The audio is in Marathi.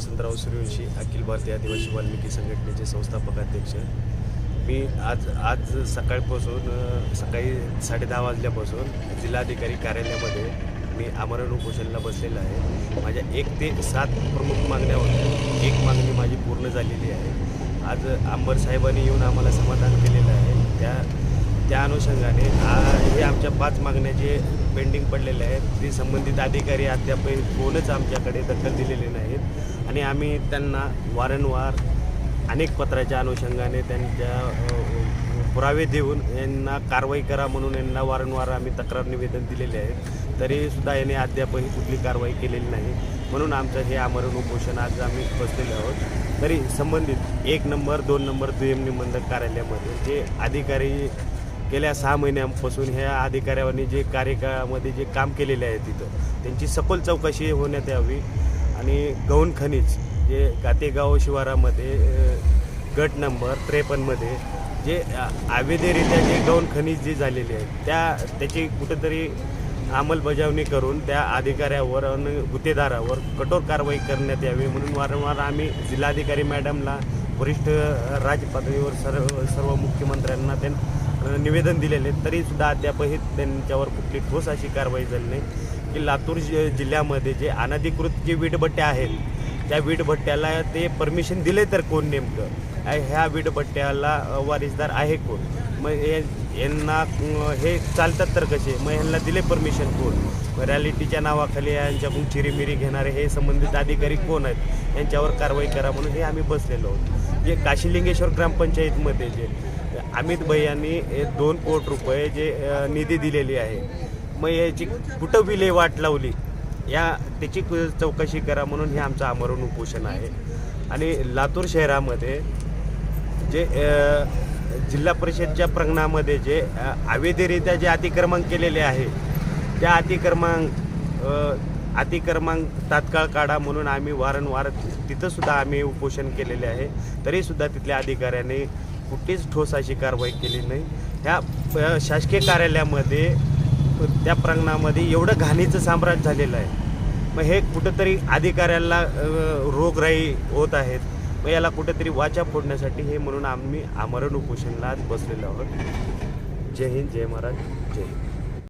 वसंतराव सूर्यवंशी अखिल भारतीय आदिवासी वाल्मिकी संघटनेचे संस्थापक अध्यक्ष. मी आज आज सकाळपासून सकाळी साडेदहा वाजल्यापासून जिल्हाधिकारी कार्यालयामध्ये मी आमरण उपोषणाला बसलेलं आहे. माझ्या एक ते सात प्रमुख मागण्या होत्या. एक मागणी माझी पूर्ण झालेली आहे. आज अंबर साहेबांनी येऊन आम्हाला समाधान केलेलं आहे. त्या त्या अनुषंगाने हे आमच्या पाच मागण्या जे पेंडिंग पडलेल्या आहेत ते संबंधित अधिकारी अद्याप कोणच आमच्याकडे दखल दिलेले नाहीत. आणि आम्ही त्यांना वारंवार अनेक पत्राच्या अनुषंगाने त्यांच्या पुरावे देऊन यांना कारवाई करा म्हणून यांना वारंवार आम्ही तक्रार निवेदन दिलेले आहे तरीसुद्धा याने अद्यापही कुठली कारवाई केलेली नाही. म्हणून आमचं हे आमरण उपोषण आज आम्ही बसलेले आहोत. तरी संबंधित एक नंबर दोन नंबर दुय्यम निबंधक कार्यालयामध्ये जे अधिकारी गेल्या सहा महिन्यांपासून ह्या अधिकाऱ्यांनी जे कार्यकाळामध्ये जे काम केलेले आहे तिथं त्यांची सखोल चौकशी होण्यात यावी. आणि गौण खनिज जे गातेगाव शिवारामध्ये गट नंबर त्रेपन्नमध्ये जे अवैधरित्या जे गौण खनिज जे झालेले आहेत त्या त्याची कुठंतरी अंमलबजावणी करून त्या अधिकाऱ्यावर आणि गुत्तेदारावर कठोर कारवाई करण्यात यावी म्हणून वारंवार आम्ही जिल्हाधिकारी मॅडमला वरिष्ठ राजपातळीवर सर्व सर्व मुख्यमंत्र्यांना त्यां निवेदन दिलेले तरीसुद्धा अद्यापही त्यांच्यावर कुठली ठोस अशी कारवाई झाली नाही. की लातूर जि जिल्ह्यामध्ये जे अनधिकृत जे वीटभट्ट्या आहेत त्या वीटभट्ट्याला ते परमिशन दिले तर कोण नेमकं? ह्या विडपट्ट्याला वारिसदार आहे कोण? मग हे यांना हे चालतात तर कसे? मग ह्यांना दिले परमिशन कोण? रॅलिटीच्या नावाखाली यांच्याकडून चिरीमिरी घेणारे हे संबंधित अधिकारी कोण आहेत? यांच्यावर कारवाई करा म्हणून हे आम्ही बसलेलो आहोत. जे काशीलिंगेश्वर ग्रामपंचायतमध्ये जे अमित भाई हे दोन कोटी रुपये जे निधी दिलेली आहे मग याची कुठं विल्हेवाट लावली? या त्याची चौकशी करा म्हणून हे आमचं आमरण उपोषण आहे. आणि लातूर शहरामध्ये जे जिल्हा परिषदच्या प्रंगणामध्ये जे अवैधरित्या जे अतिक्रमण केलेले आहे त्या अतिक्रमांक अतिक्रमांक तात्काळ काढा म्हणून आम्ही वारंवार तिथंसुद्धा आम्ही उपोषण केलेले आहे. तरीसुद्धा तिथल्या अधिकाऱ्याने कुठलीच ठोस अशी कारवाई केली नाही. ह्या शासकीय कार्यालयामध्ये त्या प्रांगणामध्ये एवढं घाणीचं साम्राज्य झालेलं आहे. मग हे कुठंतरी अधिकाऱ्याला रोगराई होत आहेत. मग याला कुठेतरी वाचा फोडण्यासाठी हे म्हणून आम्ही आमरण उपोषणला आज बसलेलो आहोत. जय हिंद जय महाराज जय हिंद.